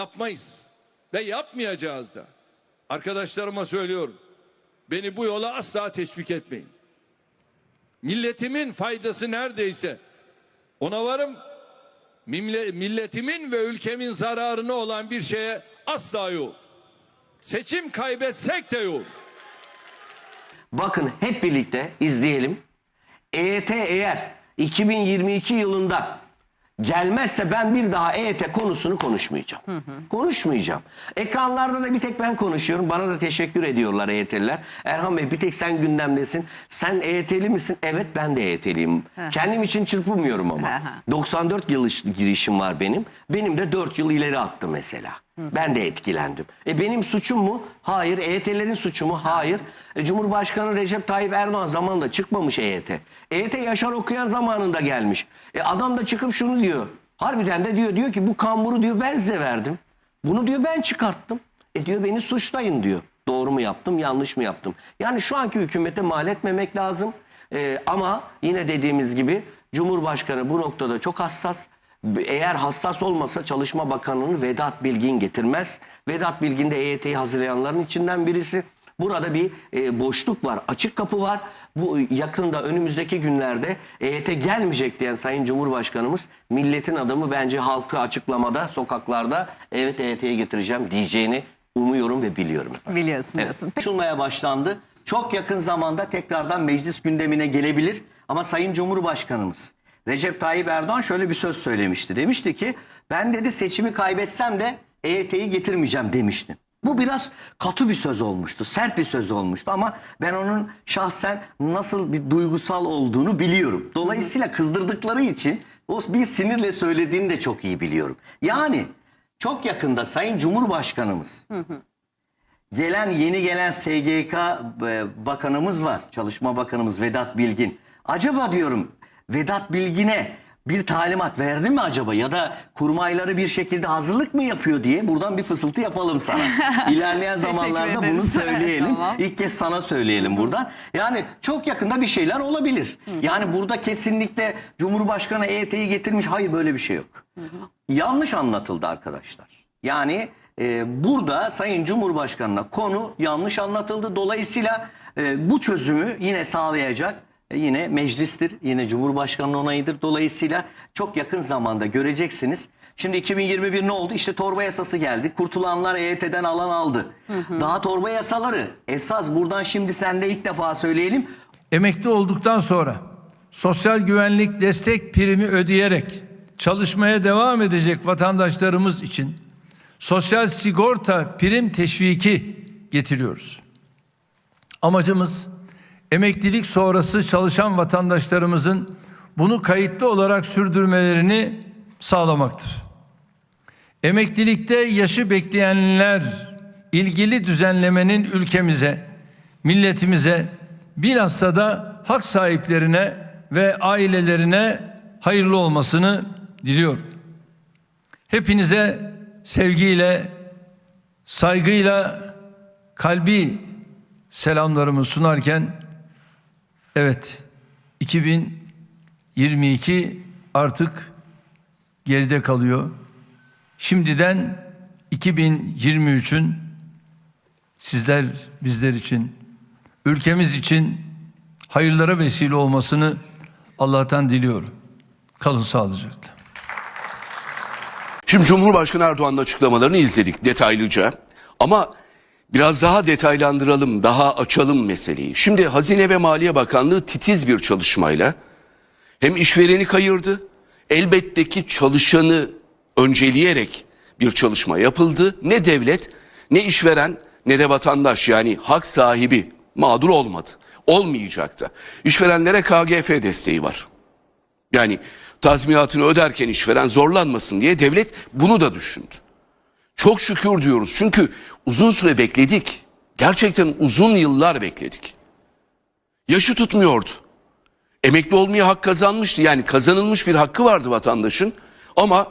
Yapmayız ve yapmayacağız da. Arkadaşlarıma söylüyorum. Beni bu yola asla teşvik etmeyin. Milletimin faydası neredeyse ona varım. Milletimin ve ülkemin zararına olan bir şeye asla yok. Seçim kaybetsek de yok. Bakın hep birlikte izleyelim. EYT eğer 2022 yılında gelmezse ben bir daha EYT konusunu konuşmayacağım. Konuşmayacağım. Ekranlarda da bir tek ben konuşuyorum. Bana da teşekkür ediyorlar EYT'liler. Erhan Bey bir tek sen gündemdesin. Sen EYT'li misin? Evet ben de EYT'liyim. Kendim için çırpınmıyorum ama. 94 yıl iş- girişim var benim. Benim de 4 yıl ileri attı mesela. Ben de etkilendim. E benim suçum mu? Hayır. EYT'lerin suçu mu? Hayır. E, Cumhurbaşkanı Recep Tayyip Erdoğan zamanında çıkmamış EYT. EYT Yaşar Okuyan zamanında gelmiş. E adam da çıkıp şunu diyor. Harbiden de diyor diyor ki bu kamburu diyor ben size verdim. Bunu diyor ben çıkarttım. E diyor beni suçlayın diyor. Doğru mu yaptım, yanlış mı yaptım? Yani şu anki hükümete mal etmemek lazım. E, ama yine dediğimiz gibi Cumhurbaşkanı bu noktada çok hassas. Eğer hassas olmasa Çalışma Bakanı'nı Vedat Bilgin getirmez. Vedat Bilgin de EYT'yi hazırlayanların içinden birisi. Burada bir e, boşluk var, açık kapı var. Bu yakında önümüzdeki günlerde EYT gelmeyecek diyen Sayın Cumhurbaşkanımız milletin adamı bence halkı açıklamada, sokaklarda evet EYT'ye getireceğim diyeceğini umuyorum ve biliyorum. Biliyorsun diyorsun. Konuşulmaya başlandı. Çok yakın zamanda tekrardan meclis gündemine gelebilir. Ama Sayın Cumhurbaşkanımız Recep Tayyip Erdoğan şöyle bir söz söylemişti. Demişti ki ben dedi seçimi kaybetsem de EYT'yi getirmeyeceğim demişti. Bu biraz katı bir söz olmuştu, sert bir söz olmuştu ama ben onun şahsen nasıl bir duygusal olduğunu biliyorum. Dolayısıyla kızdırdıkları için o bir sinirle söylediğini de çok iyi biliyorum. Yani çok yakında Sayın Cumhurbaşkanımız gelen yeni gelen SGK e, bakanımız var. Çalışma Bakanımız Vedat Bilgin. Acaba diyorum Vedat Bilgin'e bir talimat verdi mi acaba ya da kurmayları bir şekilde hazırlık mı yapıyor diye buradan bir fısıltı yapalım sana. İlerleyen zamanlarda bunu söyleyelim. Tamam. İlk kez sana söyleyelim buradan. Yani çok yakında bir şeyler olabilir. Yani burada kesinlikle Cumhurbaşkanı EYT'yi getirmiş. Hayır böyle bir şey yok. Yanlış anlatıldı arkadaşlar. Yani e, burada Sayın Cumhurbaşkanı'na konu yanlış anlatıldı. Dolayısıyla e, bu çözümü yine sağlayacak yine meclistir, yine Cumhurbaşkanı'nın onayıdır. Dolayısıyla çok yakın zamanda göreceksiniz. Şimdi 2021 ne oldu? İşte torba yasası geldi. Kurtulanlar EYT'den alan aldı. Daha torba yasaları. Esas buradan şimdi sen de ilk defa söyleyelim. Emekli olduktan sonra sosyal güvenlik destek primi ödeyerek çalışmaya devam edecek vatandaşlarımız için sosyal sigorta prim teşviki getiriyoruz. Amacımız emeklilik sonrası çalışan vatandaşlarımızın bunu kayıtlı olarak sürdürmelerini sağlamaktır. Emeklilikte yaşı bekleyenler ilgili düzenlemenin ülkemize, milletimize, bilhassa da hak sahiplerine ve ailelerine hayırlı olmasını diliyorum. Hepinize sevgiyle, saygıyla, kalbi selamlarımı sunarken evet 2022 artık geride kalıyor. Şimdiden 2023'ün sizler bizler için, ülkemiz için hayırlara vesile olmasını Allah'tan diliyorum. Kalın sağlıcakla. Şimdi Cumhurbaşkanı Erdoğan'ın açıklamalarını izledik detaylıca. Ama biraz daha detaylandıralım, daha açalım meseleyi. Şimdi Hazine ve Maliye Bakanlığı titiz bir çalışmayla hem işvereni kayırdı, elbette ki çalışanı önceleyerek bir çalışma yapıldı. Ne devlet, ne işveren, ne de vatandaş yani hak sahibi mağdur olmadı. Olmayacak da. İşverenlere KGF desteği var. Yani tazminatını öderken işveren zorlanmasın diye devlet bunu da düşündü. Çok şükür diyoruz çünkü uzun süre bekledik. Gerçekten uzun yıllar bekledik. Yaşı tutmuyordu. Emekli olmaya hak kazanmıştı. Yani kazanılmış bir hakkı vardı vatandaşın. Ama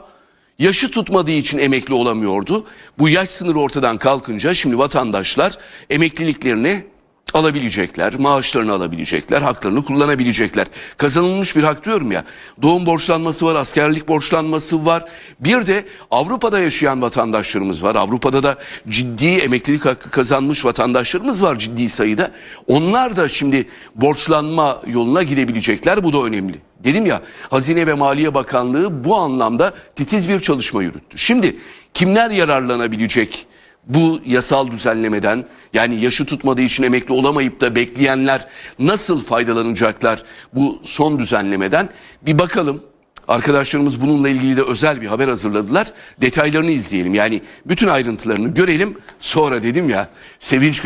yaşı tutmadığı için emekli olamıyordu. Bu yaş sınırı ortadan kalkınca şimdi vatandaşlar emekliliklerini alabilecekler, maaşlarını alabilecekler, haklarını kullanabilecekler. Kazanılmış bir hak diyorum ya. Doğum borçlanması var, askerlik borçlanması var. Bir de Avrupa'da yaşayan vatandaşlarımız var. Avrupa'da da ciddi emeklilik hakkı kazanmış vatandaşlarımız var ciddi sayıda. Onlar da şimdi borçlanma yoluna gidebilecekler. Bu da önemli. Dedim ya Hazine ve Maliye Bakanlığı bu anlamda titiz bir çalışma yürüttü. Şimdi kimler yararlanabilecek? Bu yasal düzenlemeden yani yaşı tutmadığı için emekli olamayıp da bekleyenler nasıl faydalanacaklar bu son düzenlemeden bir bakalım. Arkadaşlarımız bununla ilgili de özel bir haber hazırladılar. Detaylarını izleyelim. Yani bütün ayrıntılarını görelim. Sonra dedim ya sevinç